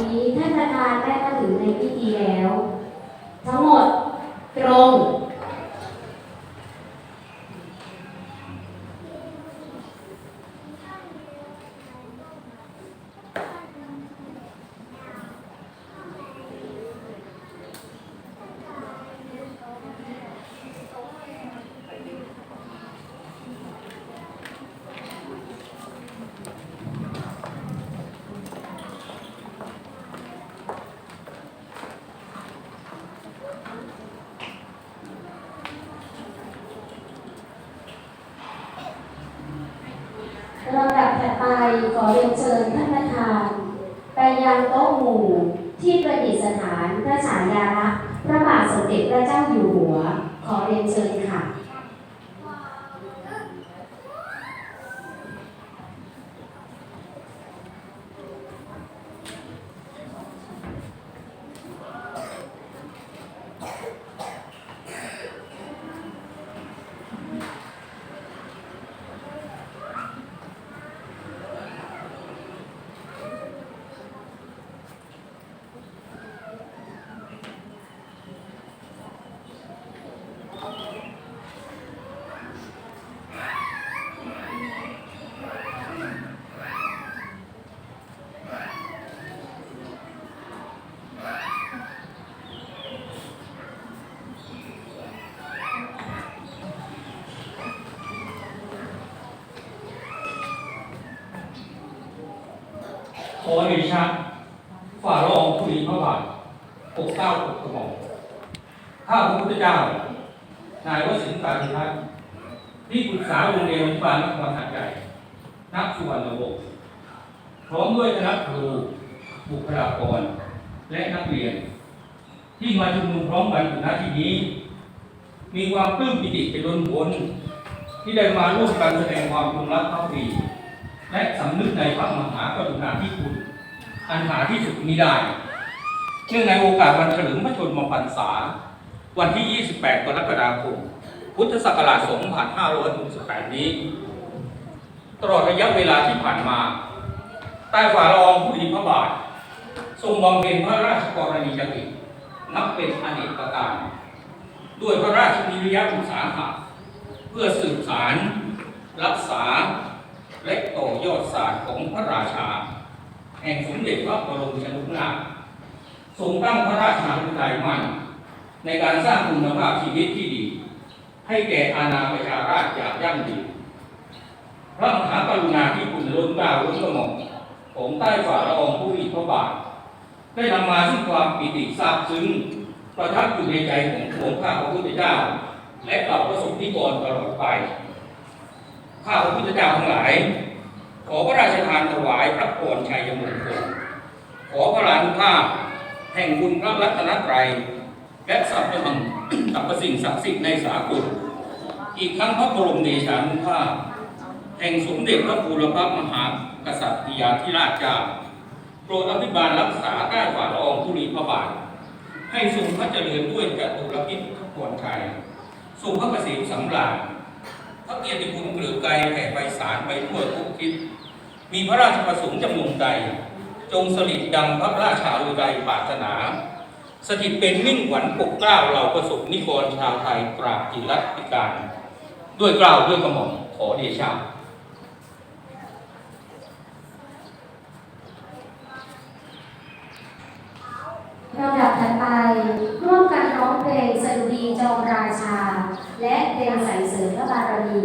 นี้ท่านประธานได้มาถึงในพิธีแล้ว ทั้งหมดตรง ลำดับถัดไป ขอเรียนเชิญท่านประธาน ไปยังโต๊ะหมู่ที่ประดิษฐานพระฉายาลักษณ์พระบาทสมเด็จพระเจ้าอยู่หัว ขอเรียนเชิญค่ะ ขอเดชะฝ่าละองธุลีพระบาทปกเก้าปกกระหม่อมข้าพระพุทธเจ้า นายวสินทร์ปาธิพัฒน์ที่ปรึกษาโรงเรียนอนุบาลนครหัดใหญ่นักสุวรรณวงศ์พร้อมด้วยคณะครูบุคลากร และนักเรียน ที่มาชุมนุมพร้อมกันอยู่ณที่นี้ มีความปลื้มปิติเป็นล้นพ้นที่ได้มาร่วมกันแสดงความจงรักภักดี และสำนึกในพระมหากรุณาธิคุณ อันหาที่สุดมิได้ เนื่องในโอกาสวันเฉลิมพระชนมพรรษา วันที่ 28 กรกฎาคม พุทธศักราช 2568 นี้ ตลอดระยะเวลาที่ผ่านมา ใต้ฝ่าละอองธุลีพระบาท ทรงบำเพ็ญพระราชกรณียกิจ นับเป็นอเนกประการ ด้วยพระราชวิริยะอุตสาหะเพื่อสืบสาร รักษา และต่อยอดศาสตร์ของพระราชา แห่งสมเด็จพระบรมชนกนาถทรงตั้งพระราชาธิปไตยมั่น ในการสร้างคุณภาพชีวิตที่ดี ให้แก่อาณาประชาราชอย่างยั่งยืนพระมหากรุณาธิคุณล้นเกล้าล้นกระหม่อมของใต้ฝ่าละอองผู้มีพระบาท ได้นำมาซึ่งความปิติซาบซึ้งประทับอยู่ในใจของพระองข้าพระพุทธเจ้า และเหล่าพระสงฆ์นิกรตลอดไป ข้าพระพุทธเจ้าทั้งหลาย ขอพระราชทานถวายพระพรชัยมงคลขอพระรานุภาพแห่งบุญพระรัตนตรัยและสรรพสิ่งสรรพสิ่งศักดิ์สิทธิ์ในสากลอีกทั้งพระบรมเดชานุภาพ แห่งสมเด็จพระบูรพมหากษัตริยาธิราชเจ้าโปรดอภิบาลรักษาใต้ฝ่าละอองธุลีพระบาท ให้ทรงพระเจริญด้วยจตุรพิษพระพรชัยทรงพระเกษมสำราญ พระเกียรติคุณเกลือไกรแผ่ไพศาลไปทั่วทุกทิศมีพระราชประสงค์จำนงใด จงสลิดดังพระราชาอุไรปรารถนา สถิตเป็นมิ่งขวัญปกเกล้าเหล่าประสบนิกรชาวไทยกราบจิรัติการ ด้วยเกล้าวด้วยกระหม่อมขอเดชะลำดับถัดไปร่วมกันร้องเพลงสดุดีจอมราชา และเป็นสายเสริมพระบารมี